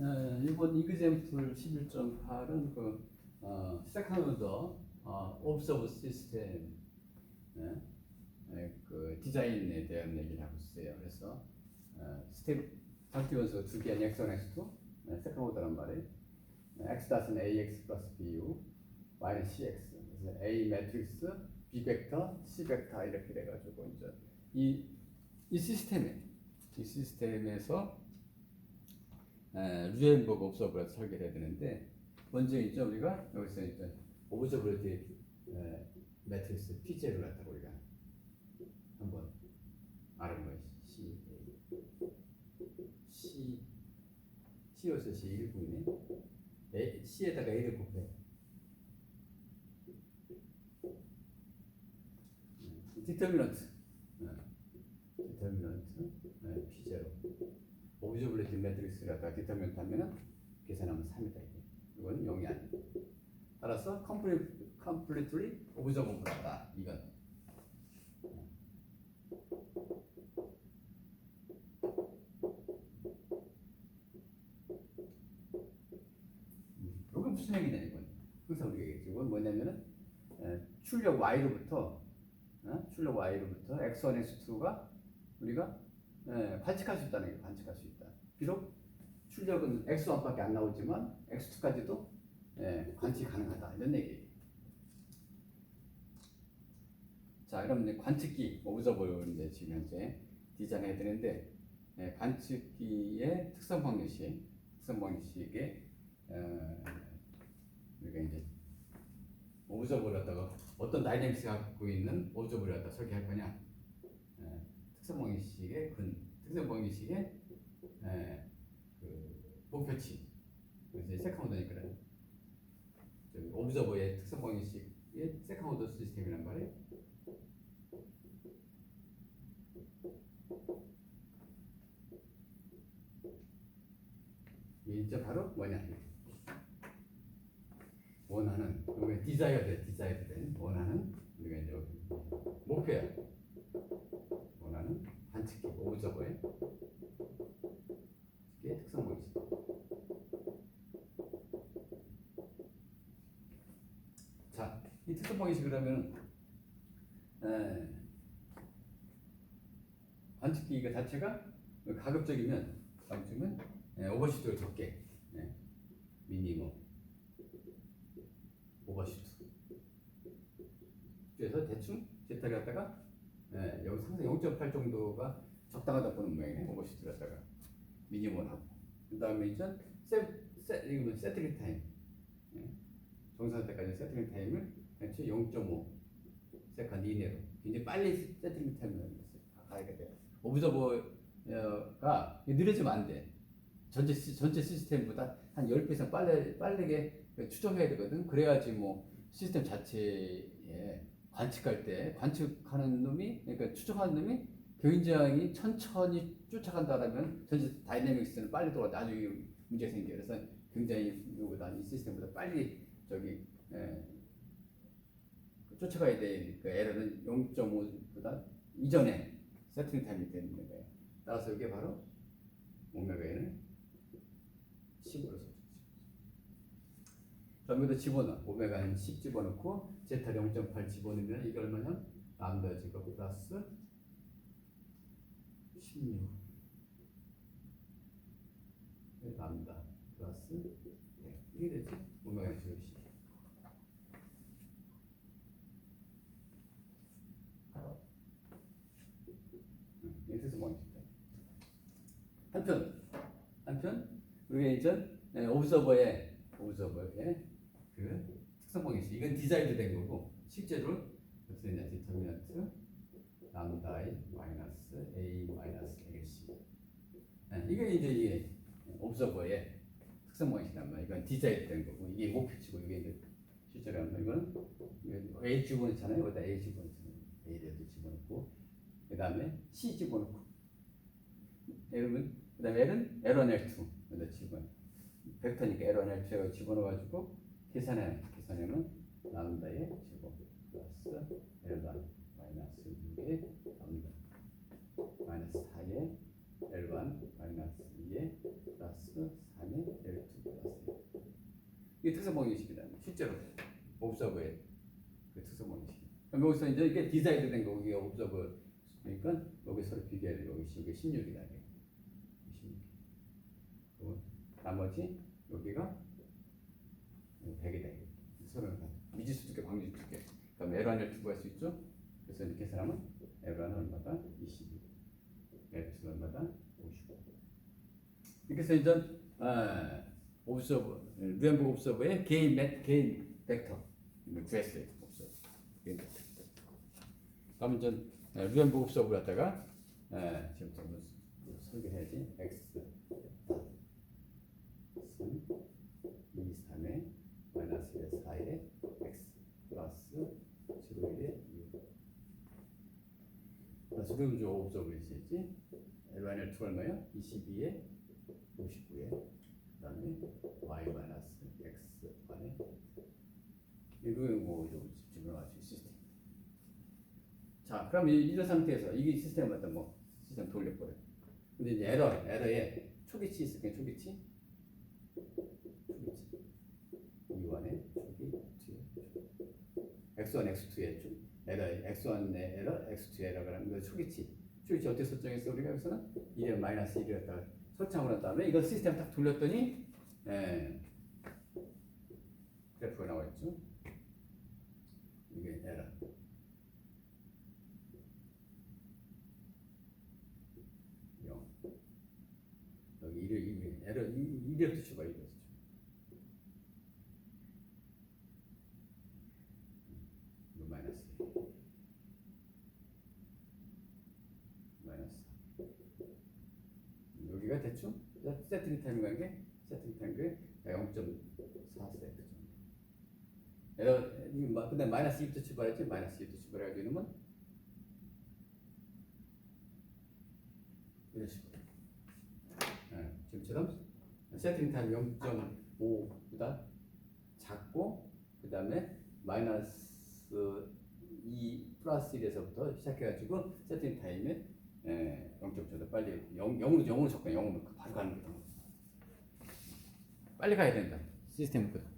어, 이번 이그젠플 11.8은 그 어, 세컨드 어, 옵서브 시스템 네? 네, 그 디자인에 대한 얘기를 하고 있어요. 그래서 어, 스텝 장기원수 두 개는 x1, x2, 네, 세컨드 오더란 말이에요. 네, x 닷은 ax 플러스 bu, y는 cx. 그래서 a 매트릭스, b 벡터, c 벡터 이렇게 돼가지고 이제 이, 이 시스템에 이 시스템에서 에, 루젠버그 옵서브를 설계를 해야 되는데 먼저 이제 우리가 여기서 이제 오브저블리티 매트리스 P제를 갖다가 우리가 한번 알아본 거예요. C C C여서 C 1부이네. A, C에다가 A를 곱해. 디터미넌트 디터미넌트 P0 오브저블리티 매트릭스를 갖다가 디터미넌트 하면은 계산하면 3이다 이게. 이건 0이 아니야. 따라서 컴플리, 컴플리트리 오브저블하다 이건. 음, 이건 무슨 얘기냐 이건. 항상 우리가 얘기했죠. 이건 뭐냐면은 에, 출력 y로부터 어? 출력 y로부터 x1, x2가 우리가 에, 관측할 수 있다는 게 관측할 수 있다. 비록 출력은 x1밖에 안 나오지만 x2까지도 예, 관측 가능하다 이런 얘기예요. 자, 이제 관측기 오브저버를 이제 지금 현재 디자인해야 되는데 예, 관측기의 특성 방정식, 특성 방정식에 어, 우리가 이제 오브저버를 갖다가 어떤 다이내믹스가 갖고 있는 오브저버를 갖다 설계할 거냐? 예, 특성 방정식의 근, 특성 방정식의 예, 그 목표치, 그래서 세컨드니까 저기 오브저버의 특성 방정식의 세컨드 시스템이란 말이에요. 이제 바로 뭐냐? 원하는 우리가 디자이어드 디자이어드 된 원하는 우리가 이제 목표야. 원하는 관측기 오브저버의 이게 특성 방식. 자, 이 특성 방식 그러면 에, 관측기가 자체가 가급적이면 가급적이면 에, 오버슈트를 적게 예, 미니멈 오버슈트. 그래서 대충 제타를 갖다가 예, 여기 상세 0.8 정도가 적당하다 보는 모양이에요 오버슈트를 갖다가. 미니멈을 하고. 그 다음에 이제 세, 세, 이거 세트링 타임. 예, 정상 때까지 세트링 타임을 대체 0.5 세컨드 이내로 굉장히 빨리 세트링 타임을 가야 돼요 오브저버가 느려지면 안 돼. 전체 시, 전체 시스템보다 한 10배 이상 빨리 빠르게 추정해야 되거든. 그래야지 뭐 시스템 자체에 관측할 때 관측하는 놈이 그러니까 추정하는 놈이 굉장히 천천히 쫓아간다라면 전체 다이내믹스는 빨리 돌아 나중에 문제가 생겨. 그래서 굉장히 이거보다 이 시스템보다 빨리 저기 에, 쫓아가야 될 그 에러는 0.5보다 이전에 세팅 타임이 되는 거예요. 따라서 이게 바로 오메가에는 10으로 써주죠. 여기도 집어넣어. 오메가는 10 집어넣고 제타 0.8 집어넣으면 이게 얼마냐? 람다 제곱 플러스 16 람다 플러스 네. 이게 되지? 오메가는 제곱 10 이렇게 해서 방식이다. 한편 한편 우리가 이전 예, 오브저버의 오브저버의 그 특성 방식 이건 디자인도 된 거고 실제로 어떻게 되냐 디터미넌트 람다이 마이너스 a 마이너스 lc 예, 이게 이제 이게 오브저버의 특성 방식이란 말이야. 이건 디자인 된 거고 이게 목표치고 이게 이제 실제로 하는 거 이건 a 집어넣잖아요. 여기다 a 집어넣잖아요. a라도 집어넣고 그 다음에 C 집어넣고 여러분 그 다음에 L은 L1, L2 여기다 집어 벡터니까 L1, L2에 집어넣어가지고 계산해 계산하면 람다의 제곱 플러스 L1 마이너스 6의 람다 마이너스 4의 L1 마이너스 2의 플러스 3의 특성 방정식이다. 실제로 옵서버의 그 특성 방정식. 그럼 여기서 이제 이게 디자이드 된 거고 이게 옵서버 그러니까 여기 서로 비교해야 돼. 여기 이게 16이다. 이게 16. 그리고 나머지 여기가 100이다. 서로 미지수 두께, 방지수 두께. 그럼 L1을 두고 할수 있죠? 그래서 이렇게 계산하면 L1은 얼마다? 22. L2는 얼마다? 55. 이렇게 해서 이제 아, 옵서버, 루엠버 옵서버의 개인 몇 개인 벡터 구했어요. 옵서버 개인 벡터. 그럼 이제 루엠버 옵서버 갖다가 아, 지금부터 뭐 설계해야지. x 3 2 3에 마이너스 1에 4에 x 플러스 7에 6 옵서버 있지? L1을 2 얼마야? 22에 59에 그다음에 y 마이너스 x 반에 이거에 뭐 집중을 할수 시스템. 자, 그럼 이- 이런 상태에서 이게 시스템 갖다 뭐 시스템 돌려버려. 근데 이제 에러, 에러에 초기치 있을게 초기치, 초기치. 이완에 초기, 뒤에 x1, x2에 초 에러, x1의 에러, x2의 에러가 라는 거 초기치. 초기치 어떻게 설정했어 우리가 여기서는 1에 마이너스 1을 갖다가 설정을 한 다음에 이걸 시스템 딱 돌렸더니 예, 그래프가 나와 있죠. 이게 에러. 영. 여기 일을 이 에러 이 이력도 줘봐 이력도 줘. 이거 마이너스. 마이너스. 여기가 대충 세팅 타임 관계 세팅 타임 관계 0.4 세트 정도. 근데 마이너스 2부터 출발했지 마이너스 2부터 출발해가지고 이놈은 이런 식으로. 예, 지금처럼 세팅 타임 0.5보다 작고 그 다음에 마이너스 2 플러스 1에서부터 시작해가지고 세팅 타임에 예, 0.5더 빨리 0, 0으로 0으로 접근 0으로 바로 가는 거다. 빨리 가야 된다. 시스템은 그